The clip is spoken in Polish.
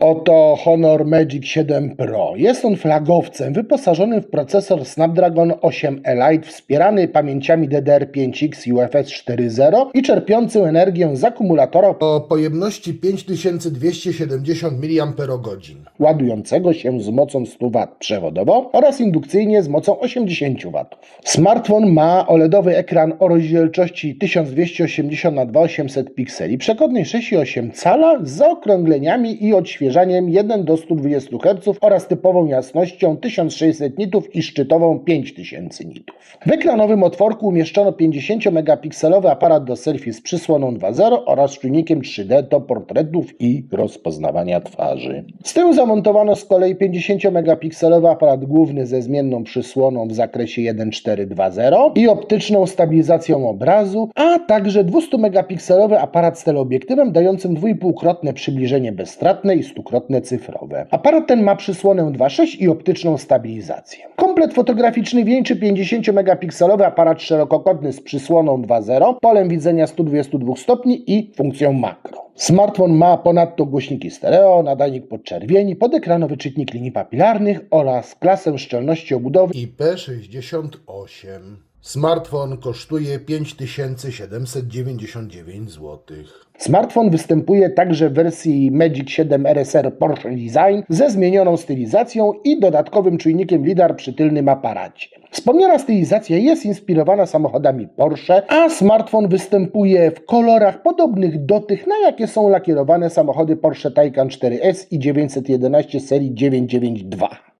Oto Honor Magic 7 Pro. Jest on flagowcem wyposażonym w procesor Snapdragon 8 Elite wspierany pamięciami DDR5X UFS 4.0 i czerpiącym energię z akumulatora o pojemności 5270 mAh. ładującego się z mocą 100 W przewodowo oraz indukcyjnie z mocą 80 W. Smartfon ma OLEDowy ekran o rozdzielczości 1280x2800 pikseli, przekodnej 6,8 cala z zaokrągleniami i odświeżaniem 1 do 120 Hz oraz typową jasnością 1600 nitów i szczytową 5000 nitów. W ekranowym otworku umieszczono 50-megapikselowy aparat do selfie z przysłoną 2.0 oraz czujnikiem 3D do portretów i rozpoznawania twarzy. Z tyłu zamontowano z kolei 50-megapikselowy aparat główny ze zmienną przysłoną w zakresie 1.4.2.0 i optyczną stabilizacją obrazu, a także 200-megapikselowy aparat z teleobiektywem dającym dwójpółkrotne przybliżenie bezstratne i stukrotne cyfrowe. Aparat ten ma przysłonę 2.6 i optyczną stabilizację. Komplet fotograficzny wieńczy 50-megapikselowy aparat szerokokątny z przysłoną 2.0, polem widzenia 122 stopni i funkcją makro. Smartfon ma ponadto głośniki stereo, nadajnik podczerwieni, podekranowy czytnik linii papilarnych oraz klasę szczelności obudowy IP68. Smartfon kosztuje 5799 zł. Smartfon występuje także w wersji Magic 7 RSR Porsche Design ze zmienioną stylizacją i dodatkowym czujnikiem LiDAR przy tylnym aparacie. Wspomniana stylizacja jest inspirowana samochodami Porsche, a smartfon występuje w kolorach podobnych do tych, na jakie są lakierowane samochody Porsche Taycan 4S i 911 serii 992.